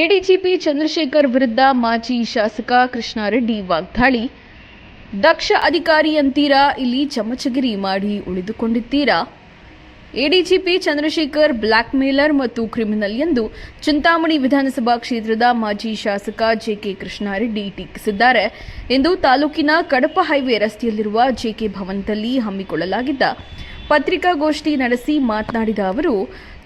ADGP Chandrashekhar ವಿರುದ್ಧ ಮಾಜಿ ಶಾಸಕ ಕೃಷ್ಣಾರೆಡ್ಡಿ ವಾಗ್ದಾಳಿ. ದಕ್ಷ ಅಧಿಕಾರಿ ಅಂತೀರಾ? ಇಲ್ಲಿ ಚಮಚಗಿರಿ ಮಾಡಿ ಉಳಿದುಕೊಂಡಿದ್ದೀರಾ? ಎಡಿಜಿಪಿ ಚಂದ್ರಶೇಖರ್ ಬ್ಲ್ಯಾಕ್ ಮೇಲರ್ ಮತ್ತು ಕ್ರಿಮಿನಲ್ ಎಂದು ಚಿಂತಾಮಣಿ ವಿಧಾನಸಭಾ ಕ್ಷೇತ್ರದ ಮಾಜಿ ಶಾಸಕ ಜೆಕೆ ಕೃಷ್ಣಾರೆಡ್ಡಿ ಟೀಕಿಸಿದ್ದಾರೆ. ಎಂದು ತಾಲೂಕಿನ ಕಡಪ ಹೈವೇ ರಸ್ತೆಯಲ್ಲಿರುವ ಜೆಕೆ ಭವನದಲ್ಲಿ ಹಮ್ಮಿಕೊಳ್ಳಲಾಗಿದ್ದ ಪತ್ರಿಕಾಗೋಷ್ಠಿ ನಡೆಸಿ ಮಾತನಾಡಿದ ಅವರು,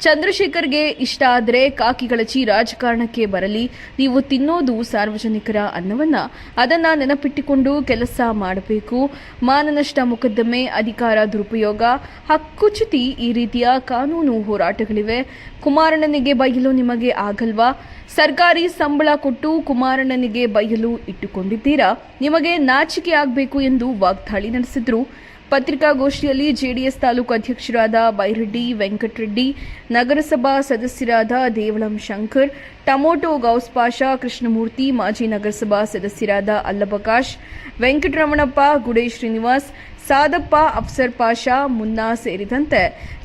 ಚಂದ್ರಶೇಖರ್ಗೆ ಇಷ್ಟ ಆದರೆ ಕಾಕಿಗಳಚಿ ರಾಜಕಾರಣಕ್ಕೆ ಬರಲಿ, ನೀವು ತಿನ್ನೋದು ಸಾರ್ವಜನಿಕರ ಅನ್ನವನ್ನ ಅದನ್ನ ನೆನಪಿಟ್ಟುಕೊಂಡು ಕೆಲಸ ಮಾಡಬೇಕು. ಮಾನನಷ್ಟ ಮೊಕದ್ದಮೆ ಅಧಿಕಾರ ದುರುಪಯೋಗ ಹಕ್ಕುಚ್ಯುತಿ ಈ ರೀತಿಯ ಕಾನೂನು ಹೋರಾಟಗಳಿವೆ. ಕುಮಾರಣ್ಣನಿಗೆ ಬಯಲು ನಿಮಗೆ ಆಗಲ್ವಾ? ಸರ್ಕಾರಿ ಸಂಬಳ ಕೊಟ್ಟು ಕುಮಾರಣ್ಣನಿಗೆ ಬಯಲು ಇಟ್ಟುಕೊಂಡಿದ್ದೀರಾ? ನಿಮಗೆ ನಾಚಿಕೆ ಆಗಬೇಕು ಎಂದು ವಾಗ್ದಾಳಿ ನಡೆಸಿದ್ರು. ಪತ್ರಿಕಾಗೋಷ್ಠಿಯಲ್ಲಿ ಜೆಡಿಎಸ್ ತಾಲೂಕು ಅಧ್ಯಕ್ಷರಾದ ಬೈರೆಡ್ಡಿ, ವೆಂಕಟರೆಡ್ಡಿ, ನಗರಸಭಾ ಸದಸ್ಯರಾದ ದೇವಳಂ ಶಂಕರ್, ಟಮೋಟೋ ಗೌಸ್ ಪಾಷಾ, ಕೃಷ್ಣಮೂರ್ತಿ, ಮಾಜಿ ನಗರಸಭಾ ಸದಸ್ಯರಾದ ಅಲ್ಲಬಕಾಶ್, ವೆಂಕಟರಮಣಪ್ಪ, ಗುಡೇ ಶ್ರೀನಿವಾಸ್, ಸಾದಪ್ಪ, ಅಫ್ಸರ್ ಪಾಷಾ, ಮುನ್ನಾ ಸೇರಿದಂತೆ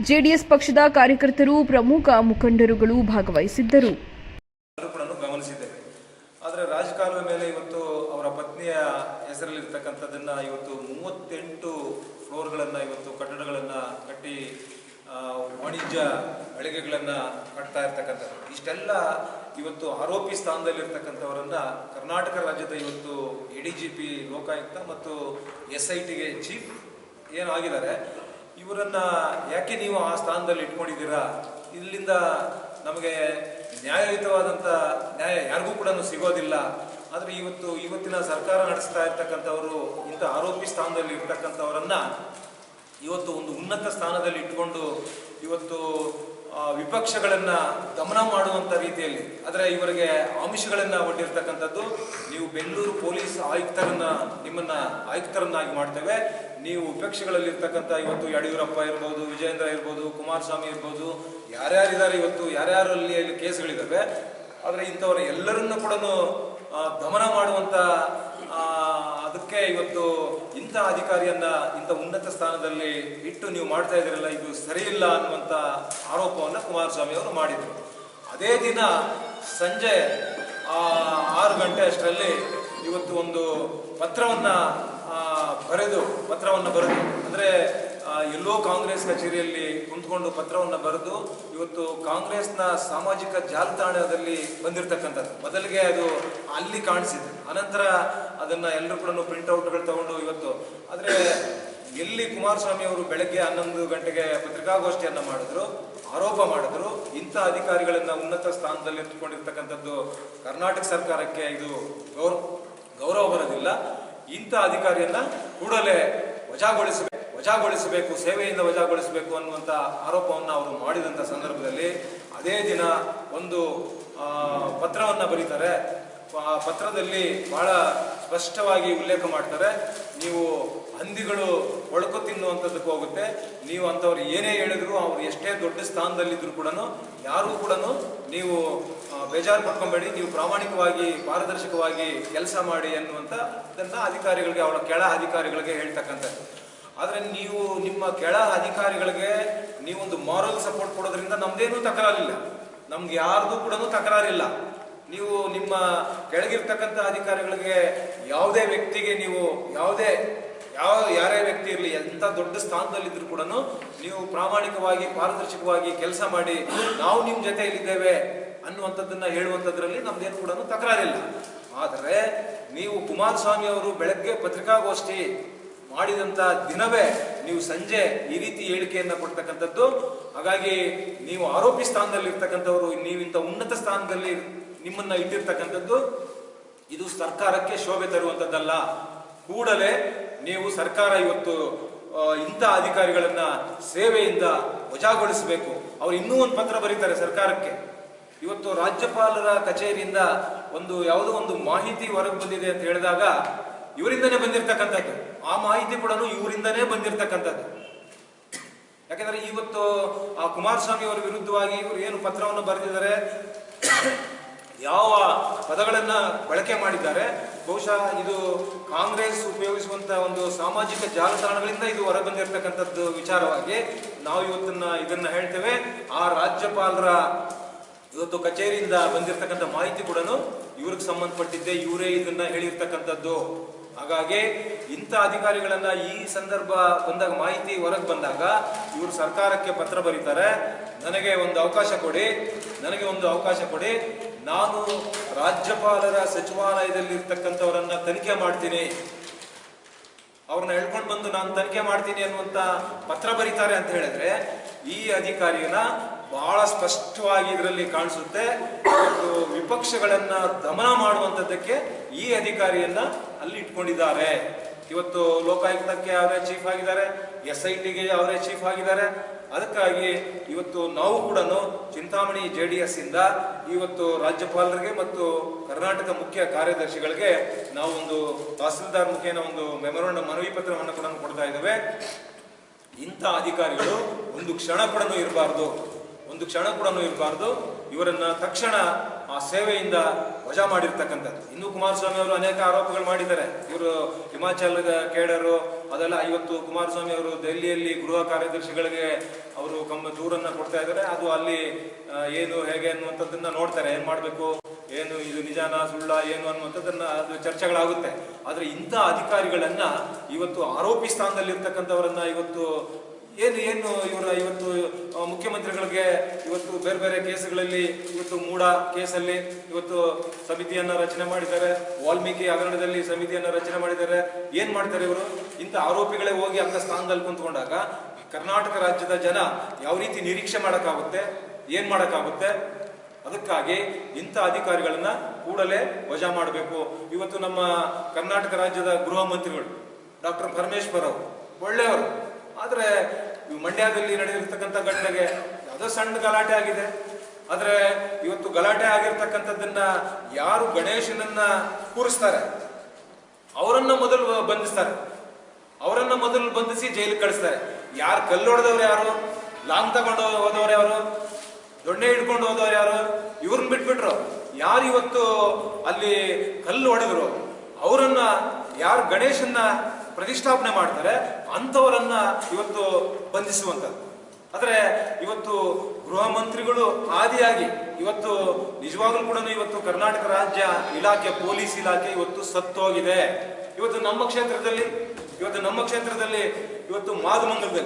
ಜೆಡಿಎಸ್ ಪಕ್ಷದ ಕಾರ್ಯಕರ್ತರು ಪ್ರಮುಖ ಮುಖಂಡರುಗಳು ಭಾಗವಹಿಸಿದ್ದರು ಎಲ್ಲರೂ ಕೂಡ ಗಮನಿಸಿದ್ದೇವೆ ಆದರೆ ರಾಜಕಾರಣದ ಮೇಲೆ ಇವತ್ತು ಅವರ ಪತ್ನಿಯ ಹೆಸರಲ್ಲಿರ್ತಕ್ಕಂಥದ್ದನ್ನ ಇವತ್ತು ಮೂವತ್ತೆಂಟು ಫ್ಲೋರ್ಗಳನ್ನು ಇವತ್ತು ಕಟ್ಟಡಗಳನ್ನು ಕಟ್ಟಿ ಆ, ವಾಣಿಜ್ಯ ಮಳಿಗೆಗಳನ್ನು ಕಟ್ತಾ ಇರ್ತಕ್ಕಂಥವ್ರು. ಇಷ್ಟೆಲ್ಲ ಇವತ್ತು ಆರೋಪಿ ಸ್ಥಾನದಲ್ಲಿರ್ತಕ್ಕಂಥವರನ್ನ ಕರ್ನಾಟಕ ರಾಜ್ಯದ ಇವತ್ತು A D G P Lokayukta ಮತ್ತು ಎಸ್ ಐ ಟಿಗೆ ಚೀಫ್ ಏನಾಗಿದ್ದಾರೆ, ಇವರನ್ನ ಯಾಕೆ ನೀವು ಆ ಸ್ಥಾನದಲ್ಲಿ ಇಟ್ಕೊಂಡಿದ್ದೀರಾ? ಇಲ್ಲಿಂದ ನಮಗೆ ನ್ಯಾಯಯುತವಾದಂಥ ನ್ಯಾಯ ಯಾರಿಗೂ ಕೂಡ ಸಿಗೋದಿಲ್ಲ. ಆದರೆ ಇವತ್ತು ಇವತ್ತಿನ ಸರ್ಕಾರ ನಡೆಸ್ತಾ ಇರ್ತಕ್ಕಂಥವರು, ಇಂಥ ಆರೋಪಿ ಸ್ಥಾನದಲ್ಲಿ ಇರ್ತಕ್ಕಂಥವರನ್ನ ಇವತ್ತು ಒಂದು ಉನ್ನತ ಸ್ಥಾನದಲ್ಲಿ ಇಟ್ಕೊಂಡು ಇವತ್ತು ವಿಪಕ್ಷಗಳನ್ನ ದಮನ ಮಾಡುವಂತ ರೀತಿಯಲ್ಲಿ ಆದರೆ ಇವರಿಗೆ ಆಮಿಷಗಳನ್ನ ಒಡ್ಡಿರ್ತಕ್ಕಂಥದ್ದು ನೀವು ಬೆಂಗಳೂರು ಪೊಲೀಸ್ ಆಯುಕ್ತರನ್ನ ನಿಮ್ಮನ್ನ ಆಯುಕ್ತರನ್ನಾಗಿ ಮಾಡ್ತೇವೆ. ನೀವು ವಿಪಕ್ಷಗಳಲ್ಲಿರ್ತಕ್ಕಂಥ ಇವತ್ತು ಯಡಿಯೂರಪ್ಪ ಇರ್ಬೋದು ವಿಜಯೇಂದ್ರ ಇರ್ಬೋದು ಕುಮಾರಸ್ವಾಮಿ ಇರ್ಬೋದು ಯಾರ್ಯಾರಿದ್ದಾರೆ ಇವತ್ತು ಯಾರ್ಯಾರಲ್ಲಿ ಅಲ್ಲಿ ಕೇಸ್ಗಳಿದ್ದಾವೆ ಆದರೆ ಇಂಥವರ ಎಲ್ಲರನ್ನ ಕೂಡ ದಮನ ಮಾಡುವಂತ ಆ, ಅದಕ್ಕೆ ಇವತ್ತು ಇಂಥ ಅಧಿಕಾರಿಯನ್ನ ಇಂಥ ಉನ್ನತ ಸ್ಥಾನದಲ್ಲಿ ಇಟ್ಟು ನೀವು ಮಾಡ್ತಾ ಇದ್ದೀರಲ್ಲ, ಇದು ಸರಿಯಿಲ್ಲ ಅನ್ನುವಂಥ ಆರೋಪವನ್ನು ಕುಮಾರಸ್ವಾಮಿ ಅವರು ಮಾಡಿದರು. ಅದೇ ದಿನ ಸಂಜೆ ಆರು ಗಂಟೆ ಅಷ್ಟರಲ್ಲಿ ಇವತ್ತು ಒಂದು ಪತ್ರವನ್ನ ಬರೆದು ಪತ್ರವನ್ನ ಬರೆದು, ಅಂದ್ರೆ ಎಲ್ಲೋ ಕಾಂಗ್ರೆಸ್ ಕಚೇರಿಯಲ್ಲಿ ಕುಂತ್ಕೊಂಡು ಪತ್ರವನ್ನು ಬರೆದು ಇವತ್ತು ಕಾಂಗ್ರೆಸ್ನ ಸಾಮಾಜಿಕ ಜಾಲತಾಣದಲ್ಲಿ ಬಂದಿರತಕ್ಕಂಥದ್ದು. ಮೊದಲಿಗೆ ಅದು ಅಲ್ಲಿ ಕಾಣಿಸಿದೆ. ಅನಂತರ ಅದನ್ನು ಎಲ್ಲರೂ ಕೂಡ ಪ್ರಿಂಟ್ಔಟ್ಗಳು ತಗೊಂಡು ಇವತ್ತು. ಆದರೆ ಎಲ್ಲಿ ಕುಮಾರಸ್ವಾಮಿ ಅವರು ಬೆಳಗ್ಗೆ ಹನ್ನೊಂದು ಗಂಟೆಗೆ ಪತ್ರಿಕಾಗೋಷ್ಠಿಯನ್ನು ಮಾಡಿದ್ರು, ಆರೋಪ ಮಾಡಿದ್ರು, ಇಂಥ ಅಧಿಕಾರಿಗಳನ್ನ ಉನ್ನತ ಸ್ಥಾನದಲ್ಲಿ ಇಟ್ಟುಕೊಂಡಿರ್ತಕ್ಕಂಥದ್ದು ಕರ್ನಾಟಕ ಸರ್ಕಾರಕ್ಕೆ ಇದು ಗೌರವ ಗೌರವ ಬರೋದಿಲ್ಲ. ಇಂಥ ಅಧಿಕಾರಿಯನ್ನ ಕೂಡಲೇ ವಜಾಗೊಳಿಸಬೇಕು. ವಜಾಗೊಳಿಸಬೇಕು, ಸೇವೆಯಿಂದ ವಜಾಗೊಳಿಸಬೇಕು ಅನ್ನುವಂಥ ಆರೋಪವನ್ನು ಅವರು ಮಾಡಿದಂಥ ಸಂದರ್ಭದಲ್ಲಿ ಅದೇ ದಿನ ಒಂದು ಪತ್ರವನ್ನು ಬರೀತಾರೆ. ಆ ಪತ್ರದಲ್ಲಿ ಬಹಳ ಸ್ಪಷ್ಟವಾಗಿ ಉಲ್ಲೇಖ ಮಾಡ್ತಾರೆ. ನೀವು ಹಂದಿಗಳು ಒಳಕು ತಿನ್ನುವಂಥದ್ದಕ್ಕೆ ಹೋಗುತ್ತೆ. ನೀವು ಅಂಥವ್ರು ಏನೇ ಹೇಳಿದ್ರು ಅವ್ರು ಎಷ್ಟೇ ದೊಡ್ಡ ಸ್ಥಾನದಲ್ಲಿದ್ದರೂ ಕೂಡ ಯಾರೂ ಕೂಡ ನೀವು ಬೇಜಾರು ಮಾಡ್ಕೊಬೇಡಿ ನೀವು ಪ್ರಾಮಾಣಿಕವಾಗಿ, ಪಾರದರ್ಶಕವಾಗಿ ಕೆಲಸ ಮಾಡಿ ಅನ್ನುವಂಥ ಅಧಿಕಾರಿಗಳಿಗೆ ಅವರ ಕೆಳ ಅಧಿಕಾರಿಗಳಿಗೆ ಹೇಳ್ತಕ್ಕಂಥದ್ದು. ಆದರೆ ನೀವು ನಿಮ್ಮ ಕೆಳ ಅಧಿಕಾರಿಗಳಿಗೆ ನೀವೊಂದು ಮಾರಲ್ ಸಪೋರ್ಟ್ ಕೊಡೋದ್ರಿಂದ ನಮ್ದೇನೂ ತಕರಾರಿಲ್ಲ. ನಮ್ಗೆ ಯಾರ್ದು ಕೂಡ ತಕರಾರಿಲ್ಲ. ನೀವು ನಿಮ್ಮ ಕೆಳಗಿರ್ತಕ್ಕಂಥ ಅಧಿಕಾರಿಗಳಿಗೆ ಯಾವುದೇ ವ್ಯಕ್ತಿಗೆ ನೀವು ಯಾವುದೇ, ಯಾವ, ಯಾರೇ ವ್ಯಕ್ತಿ ಇರಲಿ, ಎಂಥ ದೊಡ್ಡ ಸ್ಥಾನದಲ್ಲಿದ್ದರೂ ಕೂಡ ನೀವು ಪ್ರಾಮಾಣಿಕವಾಗಿ, ಪಾರದರ್ಶಕವಾಗಿ ಕೆಲಸ ಮಾಡಿ ನಾವು ನಿಮ್ಮ ಜೊತೆಯಲ್ಲಿದ್ದೇವೆ ಅನ್ನುವಂಥದ್ದನ್ನ ಹೇಳುವಂಥದ್ರಲ್ಲಿ ನಮ್ದೇನು ಕೂಡ ತಕರಾರಿಲ್ಲ. ಆದರೆ ನೀವು ಕುಮಾರಸ್ವಾಮಿ ಅವರು ಬೆಳಗ್ಗೆ ಪತ್ರಿಕಾಗೋಷ್ಠಿ ಮಾಡಿದಂತ ದಿನವೇ ನೀವು ಸಂಜೆ ಈ ರೀತಿ ಹೇಳಿಕೆಯನ್ನ ಕೊಡ್ತಕ್ಕಂಥದ್ದು. ಹಾಗಾಗಿ ನೀವು ಆರೋಪಿ ಸ್ಥಾನದಲ್ಲಿ ಇರ್ತಕ್ಕಂಥವ್ರು ನೀವಿಂತ ಉನ್ನತ ಸ್ಥಾನದಲ್ಲಿ ನಿಮ್ಮನ್ನ ಇಟ್ಟಿರ್ತಕ್ಕಂಥದ್ದು, ಇದು ಸರ್ಕಾರಕ್ಕೆ ಶೋಭೆ ತರುವಂತದ್ದಲ್ಲ ಕೂಡಲೇ ನೀವು ಸರ್ಕಾರ ಇವತ್ತು ಇಂಥ ಅಧಿಕಾರಿಗಳನ್ನ ಸೇವೆಯಿಂದ ವಜಾಗೊಳಿಸಬೇಕು. ಅವ್ರು ಇನ್ನೂ ಒಂದು ಪತ್ರ ಬರೀತಾರೆ ಸರ್ಕಾರಕ್ಕೆ. ಇವತ್ತು ರಾಜ್ಯಪಾಲರ ಕಚೇರಿಯಿಂದ ಒಂದು ಯಾವುದೋ ಒಂದು ಮಾಹಿತಿ ಹೊರಗೆ ಬಂದಿದೆ ಅಂತ ಹೇಳಿದಾಗ ಇವರಿಂದನೇ ಬಂದಿರತಕ್ಕಂಥದ್ದು. ಆ ಮಾಹಿತಿ ಕೂಡ ಇವರಿಂದನೇ ಬಂದಿರತಕ್ಕಂಥದ್ದು. ಯಾಕೆಂದ್ರೆ ಇವತ್ತು, ಆ ಕುಮಾರಸ್ವಾಮಿ ಅವರ ವಿರುದ್ಧವಾಗಿ ಇವರು ಏನು ಪತ್ರವನ್ನು ಬರೆದಿದ್ದಾರೆ, ಯಾವ ಪದಗಳನ್ನ ಬಳಕೆ ಮಾಡಿದ್ದಾರೆ, ಬಹುಶಃ ಇದು ಕಾಂಗ್ರೆಸ್ ಉಪಯೋಗಿಸುವಂತ ಒಂದು ಸಾಮಾಜಿಕ ಜಾಲತಾಣಗಳಿಂದ ಇದು ಹೊರಬಂದಿರತಕ್ಕಂಥದ್ದು ವಿಚಾರವಾಗಿ ನಾವು ಇವತ್ತನ್ನ ಇದನ್ನ ಹೇಳ್ತೇವೆ. ಆ ರಾಜ್ಯಪಾಲರ ಇವತ್ತು ಕಚೇರಿಯಿಂದ ಬಂದಿರತಕ್ಕಂಥ ಮಾಹಿತಿ ಕೂಡ ಇವ್ರಿಗೆ ಸಂಬಂಧಪಟ್ಟಿದ್ದೆ ಇವರೇ ಇದನ್ನ ಹೇಳಿರ್ತಕ್ಕಂಥದ್ದು. ಹಾಗಾಗಿ ಇಂಥ ಅಧಿಕಾರಿಗಳನ್ನ ಈ ಸಂದರ್ಭ ಬಂದಾಗ, ಮಾಹಿತಿ ಹೊರಗೆ ಬಂದಾಗ ಇವರು ಸರ್ಕಾರಕ್ಕೆ ಪತ್ರ ಬರೀತಾರೆ. ನನಗೆ ಒಂದು ಅವಕಾಶ ಕೊಡಿ, ನನಗೆ ಒಂದು ಅವಕಾಶ ಕೊಡಿ. ನಾನು ರಾಜ್ಯಪಾಲರ ಸಚಿವಾಲಯದಲ್ಲಿ ಇರ್ತಕ್ಕಂಥವರನ್ನ ತನಿಖೆ ಮಾಡ್ತೀನಿ. ಅವ್ರನ್ನ ಹೇಳ್ಕೊಂಡು ಬಂದು ನಾನು ತನಿಖೆ ಮಾಡ್ತೀನಿ ಅನ್ನುವಂತ ಪತ್ರ ಬರೀತಾರೆ ಅಂತ ಹೇಳಿದ್ರೆ ಈ ಅಧಿಕಾರಿಯನ್ನ ಬಹಳ ಸ್ಪಷ್ಟವಾಗಿ ಇದರಲ್ಲಿ ಕಾಣಿಸುತ್ತೆ. ವಿಪಕ್ಷಗಳನ್ನ ದಮನ ಮಾಡುವಂಥದ್ದಕ್ಕೆ ಈ ಅಧಿಕಾರಿಯನ್ನ ಅಲ್ಲಿ ಇಟ್ಕೊಂಡಿದ್ದಾರೆ. ಇವತ್ತು ಲೋಕಾಯುಕ್ತಕ್ಕೆ ಅವರೇ ಚೀಫ್ ಆಗಿದ್ದಾರೆ ಎಸ್ ಐ ಟಿಗೆ ಅವರೇ ಚೀಫ್ ಆಗಿದ್ದಾರೆ. ಅದಕ್ಕಾಗಿ ಇವತ್ತು ನಾವು ಕೂಡ ಚಿಂತಾಮಣಿ ಜೆ ಡಿ ಎಸ್ ಇಂದ ಇವತ್ತು ರಾಜ್ಯಪಾಲರಿಗೆ ಮತ್ತು ಕರ್ನಾಟಕ ಮುಖ್ಯ ಕಾರ್ಯದರ್ಶಿಗಳಿಗೆ ನಾವು ಒಂದು ತಹಸೀಲ್ದಾರ್ ಮುಖೇನ ಒಂದು ಮೆಮೊರಾಂಡಮ್ ಮನವಿ ಪತ್ರವನ್ನು ಕೂಡ ಕೊಡ್ತಾ ಇದ್ದೇವೆ. ಇಂಥ ಅಧಿಕಾರಿಗಳು ಒಂದು ಕ್ಷಣ ಕೂಡ ಇರಬಾರ್ದು. ಒಂದು ಕ್ಷಣ ಕೂಡ ಇರಬಾರ್ದು ಇವರನ್ನ ತಕ್ಷಣ ಆ ಸೇವೆಯಿಂದ ವಜಾ ಮಾಡಿರ್ತಕ್ಕಂಥದ್ದು. ಇನ್ನು ಕುಮಾರಸ್ವಾಮಿ ಅವರು ಅನೇಕ ಆರೋಪಗಳು ಮಾಡಿದ್ದಾರೆ. ಇವರು ಹಿಮಾಚಲದ ಕೇಡರು, ಅದೆಲ್ಲ ಇವತ್ತು ಕುಮಾರಸ್ವಾಮಿ ಅವರು ದೆಹಲಿಯಲ್ಲಿ ಗೃಹ ಕಾರ್ಯದರ್ಶಿಗಳಿಗೆ ಅವರು ಕಮ್ಮ ದೂರನ್ನ ಕೊಡ್ತಾ ಇದ್ದಾರೆ. ಅದು ಅಲ್ಲಿ ಏನು, ಹೇಗೆ ಅನ್ನುವಂಥದ್ದನ್ನ ನೋಡ್ತಾರೆ. ಏನ್ ಮಾಡ್ಬೇಕು? ಏನು, ಇದು ನಿಜಾನ, ಸುಳ್ಳ, ಏನು ಅನ್ನುವಂಥದ್ದನ್ನ ಅದು ಚರ್ಚೆಗಳಾಗುತ್ತೆ. ಆದ್ರೆ ಇಂಥ ಅಧಿಕಾರಿಗಳನ್ನ ಇವತ್ತು ಆರೋಪಿ ಸ್ಥಾನದಲ್ಲಿರ್ತಕ್ಕಂಥವರನ್ನ ಇವತ್ತು ಏನು ಏನು ಇವರ ಇವತ್ತು ಮುಖ್ಯಮಂತ್ರಿಗಳಿಗೆ ಇವತ್ತು ಬೇರೆ ಬೇರೆ ಕೇಸುಗಳಲ್ಲಿ, ಇವತ್ತು ಮೂಡ ಕೇಸಲ್ಲಿ ಇವತ್ತು ಸಮಿತಿಯನ್ನ ರಚನೆ ಮಾಡಿದ್ದಾರೆ. ವಾಲ್ಮೀಕಿ ಹಗರಣದಲ್ಲಿ ಸಮಿತಿಯನ್ನ ರಚನೆ ಮಾಡಿದ್ದಾರೆ. ಏನ್ ಮಾಡ್ತಾರೆ ಇವರು? ಇಂಥ ಆರೋಪಿಗಳೇ ಹೋಗಿ ಅಂತ ಸ್ಥಾನದಲ್ಲಿ ಕುಂತ್ಕೊಂಡಾಗ ಕರ್ನಾಟಕ ರಾಜ್ಯದ ಜನ ಯಾವ ರೀತಿ ನಿರೀಕ್ಷೆ ಮಾಡಕ್ಕಾಗುತ್ತೆ, ಏನ್ ಮಾಡಕ್ಕಾಗುತ್ತೆ? ಅದಕ್ಕಾಗಿ ಇಂಥ ಅಧಿಕಾರಿಗಳನ್ನ ಕೂಡಲೇ ವಜಾ ಮಾಡಬೇಕು. ಇವತ್ತು ನಮ್ಮ ಕರ್ನಾಟಕ ರಾಜ್ಯದ ಗೃಹ ಮಂತ್ರಿಗಳು ಡಾಕ್ಟರ್ ಪರಮೇಶ್ವರ್ ಅವರು, ಒಳ್ಳೆಯವರು. ಆದ್ರೆ ಮಂಡ್ಯದಲ್ಲಿ ನಡೆದಿರ್ತಕ್ಕಂಥ ಘಟನೆಗೆ ಯಾವುದೋ ಸಣ್ಣ ಗಲಾಟೆ ಆಗಿದೆ. ಆದರೆ ಇವತ್ತು ಗಲಾಟೆ ಆಗಿರ್ತಕ್ಕಂಥದ್ದನ್ನ ಯಾರು ಗಣೇಶನನ್ನ ಕೂರಿಸ್ತಾರೆ? ಅವರನ್ನ ಮೊದಲು ಬಂಧಿಸ್ತಾರೆ. ಅವರನ್ನ ಮೊದಲು ಬಂಧಿಸಿ ಜೈಲಿಗೆ ಕಳಿಸ್ತಾರೆ. ಯಾರು ಕಲ್ಲೊಡೆದವ್ರು ಯಾರು? ಲಾಂಗ್ ತಗೊಂಡು ಹೋದವ್ರು ಯಾರು? ದೊಣ್ಣೆ ಹಿಡ್ಕೊಂಡು ಹೋದವ್ರು ಯಾರು? ಇವ್ರನ್ನ ಬಿಟ್ಬಿಟ್ರು. ಯಾರು ಇವತ್ತು ಅಲ್ಲಿ ಕಲ್ಲು ಹೊಡೆದ್ರು? ಅವರನ್ನ ಯಾರು ಗಣೇಶನ್ನ ಪ್ರತಿಷ್ಠಾಪನೆ ಮಾಡ್ತಾರೆ, ಅಂಥವರನ್ನ ಇವತ್ತು ಬಂಧಿಸುವಂಥದ್ದು. ಆದರೆ ಇವತ್ತು ಗೃಹ ಮಂತ್ರಿಗಳು ಆದಿಯಾಗಿ, ಇವತ್ತು ನಿಜವಾಗ್ಲೂ ಕೂಡ ಇವತ್ತು ಕರ್ನಾಟಕ ರಾಜ್ಯ ಇಲಾಖೆ, ಪೊಲೀಸ್ ಇಲಾಖೆ ಇವತ್ತು ಸತ್ತೋಗಿದೆ. ಇವತ್ತು ನಮ್ಮ ಕ್ಷೇತ್ರದಲ್ಲಿ, ಇವತ್ತು ನಮ್ಮ ಕ್ಷೇತ್ರದಲ್ಲಿ ಇವತ್ತು ಮಾದಮಂಗಲದಲ್ಲಿ